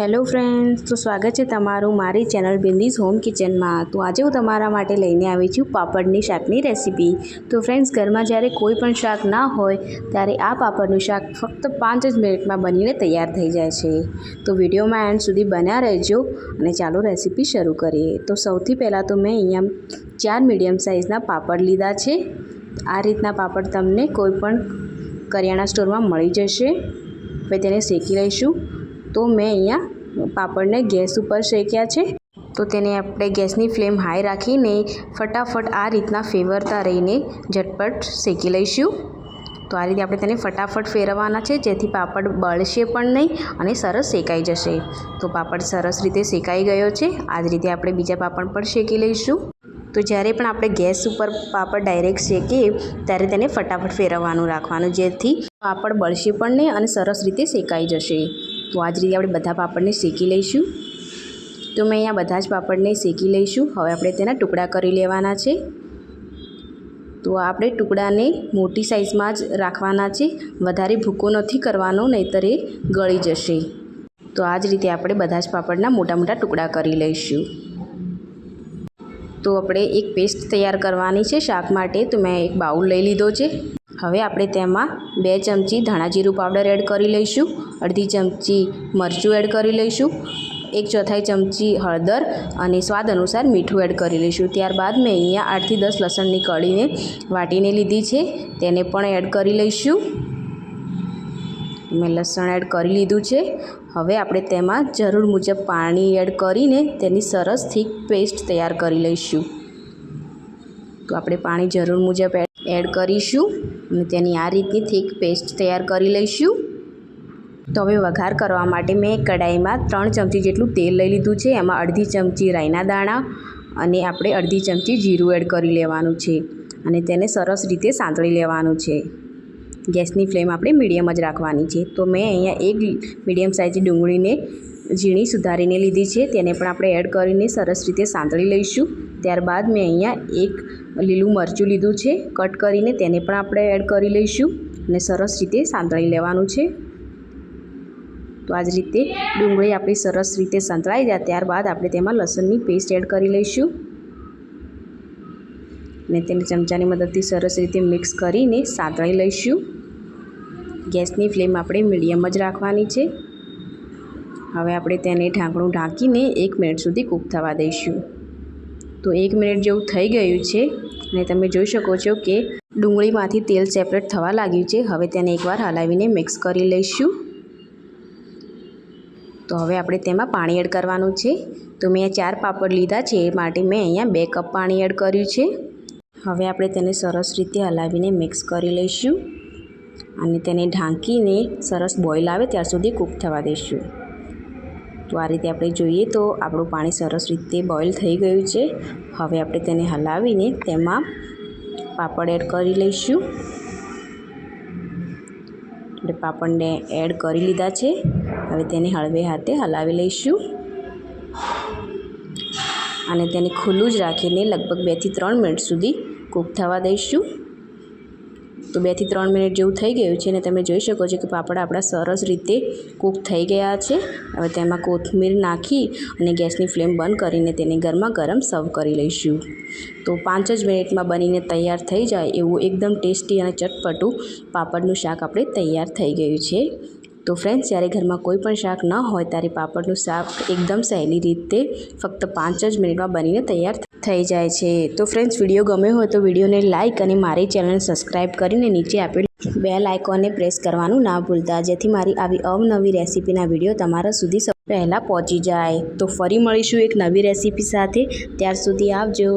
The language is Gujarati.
હેલો ફ્રેન્ડ્સ, તો સ્વાગત છે તમારું મારી ચેનલ બિંદીઝ હોમ કિચનમાં. તો આજે હું તમારા માટે લઈને આવી છું પાપડની શાકની રેસીપી. તો ફ્રેન્ડ્સ, ઘરમાં જ્યારે કોઈ પણ શાક ના હોય, ત્યારે આ પાપડનું શાક ફક્ત પાંચ જ મિનિટમાં બનીને તૈયાર થઈ જાય છે. તો વિડીયોમાં એન્ડ સુધી બન્યા રહેજો અને ચાલો રેસીપી શરૂ કરીએ. તો સૌથી પહેલાં તો મેં અહીંયા ચાર મીડિયમ સાઇઝના પાપડ લીધા છે. આ રીતના પાપડ તમને કોઈ પણ કરિયાણા સ્ટોરમાં મળી જશે. હવે તેને શેકી લઈશું. તો મેં અહીંયા પાપડને ગેસ ઉપર શેક્યા છે. તો તેને આપણે ગેસની ફ્લેમ હાઈ રાખીને ફટાફટ આ રીતના ફેવરતા રહીને ઝટપટ શેકી લઈશું. તો આ રીતે આપણે તેને ફટાફટ ફેરવવાના છે, જેથી પાપડ બળશે પણ નહીં અને સરસ શેકાઈ જશે. તો પાપડ સરસ રીતે શેકાઈ ગયો છે. આ જ રીતે આપણે બીજા પાપડ પણ શેકી લઈશું. તો જ્યારે પણ આપણે ગેસ ઉપર પાપડ ડાયરેક્ટ શેકીએ, ત્યારે તેને ફટાફટ ફેરવવાનું રાખવાનું, જેથી પાપડ બળશે પણ નહીં અને સરસ રીતે શેકાઈ જશે. તો આ જ રીતે આપણે બધા પાપડને શેકી લઈશું. તો મેં અહીંયા બધા જ પાપડને શેકી લઈશું. હવે આપણે તેના ટુકડા કરી લેવાના છે. તો આપણે ટુકડાને મોટી સાઇઝમાં જ રાખવાના છે. વધારે ભૂકો નથી કરવાનો, નહીંતર એ ગળી જશે. તો આ જ રીતે આપણે બધા જ પાપડના મોટા મોટા ટુકડા કરી લઈશું. તો આપણે એક પેસ્ટ તૈયાર કરવાની છે શાક માટે. તો મેં એક બાઉલ લઈ લીધો છે. હવે આપણે તેમાં બે ચમચી ધાણા જીરું પાવડર એડ કરી લઈશું, અડધી ચમચી મરચું એડ કરી લઈશું, એક ચોથાઈ ચમચી હળદર અને સ્વાદ અનુસાર મીઠું એડ કરી લઈશું. ત્યારબાદ મેં અહીંયા આઠથી દસ લસણની કળીને વાટીને લીધી છે, તેને પણ એડ કરી લઈશું. મેં લસણ એડ કરી લીધું છે. હવે આપણે તેમાં જરૂર મુજબ પાણી એડ કરીને તેની સરસ, થીક પેસ્ટ તૈયાર કરી લઈશું. તો આપણે પાણી જરૂર મુજબ એડ કરીશું અને તેની આ રીતની થીક પેસ્ટ તૈયાર કરી લઈશું. તો હવે વઘાર કરવા માટે મેં કઢાઈમાં ત્રણ ચમચી જેટલું તેલ લઈ લીધું છે, એમાં અડધી ચમચી રાઈના દાણા અને આપણે અડધી ચમચી જીરું એડ કરી લેવાનું છે અને તેને સરસ રીતે સાંતળી લેવાનું છે. ગેસની ફ્લેમ આપણે મીડિયમ જ રાખવાની છે. તો મેં અહીંયા એક મીડિયમ સાઇઝની ડુંગળીને ઝીણી સુધારીને લીધી છે. તેને પણ આપણે એડ કરીને સરસ રીતે સાંતળી લઈશું. ત્યારબાદ મેં અહીંયા એક લીલું મરચું લીધું છે. કટ કરીને તેને પણ આપણે એડ કરી લઈશું અને સરસ રીતે સાંતળી લેવાનું છે. તો આ જ રીતે ડુંગળી આપણી સરસ રીતે સંતળાઈ જાય. ત્યારબાદ આપણે તેમાં લસણની પેસ્ટ એડ કરી લઈશું. અને તેને ચમચાની મદદથી સરસ રીતે મિક્સ કરીને સાંતળી લઈશું. ગેસની ફ્લેમ આપણે મીડિયમ જ રાખવાની છે. હવે આપણે તેને ઢાંકણું ઢાંકીને એક મિનિટ સુધી કૂક થવા દઈશું. તો એક મિનિટ જેવું થઈ ગયું છે અને તમે જોઈ શકો છો કે ડુંગળીમાંથી તેલ સેપરેટ થવા લાગ્યું છે. હવે તેને એકવાર હલાવીને મિક્સ કરી લઈશું. તો હવે આપણે તેમાં પાણી એડ કરવાનું છે. તો મેં ચાર પાપડ લીધા છે, એ માટે મેં અહીંયા બે કપ પાણી એડ કર્યું છે. હવે આપણે તેને સરસ રીતે હલાવીને મિક્સ કરી લઈશું અને તેને ઢાંકીને સરસ બોઇલ આવે ત્યાં સુધી કૂક થવા દઈશું. તો આ રીતે આપણે જોઈએ તો આપણું પાણી સરસ રીતે બોઇલ થઈ ગયું છે. હવે આપણે તેને હલાવીને તેમાં પાપડ એડ કરી લઈશું. આપણે પાપડને એડ કરી લીધા છે. હવે તેને હળવે હાથે હલાવી લઈશું. અને તેને ખુલ્લું જ રાખીને લગભગ બેથી ત્રણ મિનિટ સુધી કૂક થવા દઈશું. તો બેથી ત્રણ મિનિટ જેવું થઈ ગયું છે અને તમે જોઈ શકો છો કે પાપડ આપણા સરસ રીતે કૂક થઈ ગયા છે. હવે તેમાં કોથમીર નાખી અને ગેસની ફ્લેમ બંધ કરીને તેને ગરમા ગરમ સર્વ કરી લઈશું. તો પાંચ જ મિનિટમાં બનીને તૈયાર થઈ જાય એવું એકદમ ટેસ્ટી અને ચટપટું પાપડનું શાક આપણે તૈયાર થઈ ગયું છે. તો ફ્રેન્ડ્સ, જ્યારે ઘરમાં કોઈ પણ શાક ન હોય, ત્યારે પાપડનું શાક એકદમ સહેલી રીતે ફક્ત પાંચ જ મિનિટમાં બનીને તૈયાર થઈ જાય છે. તો ફ્રેન્ડ્સ વીડિયો ગમ્યો હોય તો વિડીયોને લાઇક અને મારી ચેનલને સબસ્ક્રાઈબ કરીને નીચે આપેલ બેલ આઇકોનને પ્રેસ કરવાનું ના ભૂલતા. જેથી મારી આવી અવનવી રેસીપીના વીડિયો તમારા સુધી પહેલાં પહોંચી જાય. તો ફરી મળીશું એક નવી રેસીપી સાથે. ત્યાર સુધી આવજો.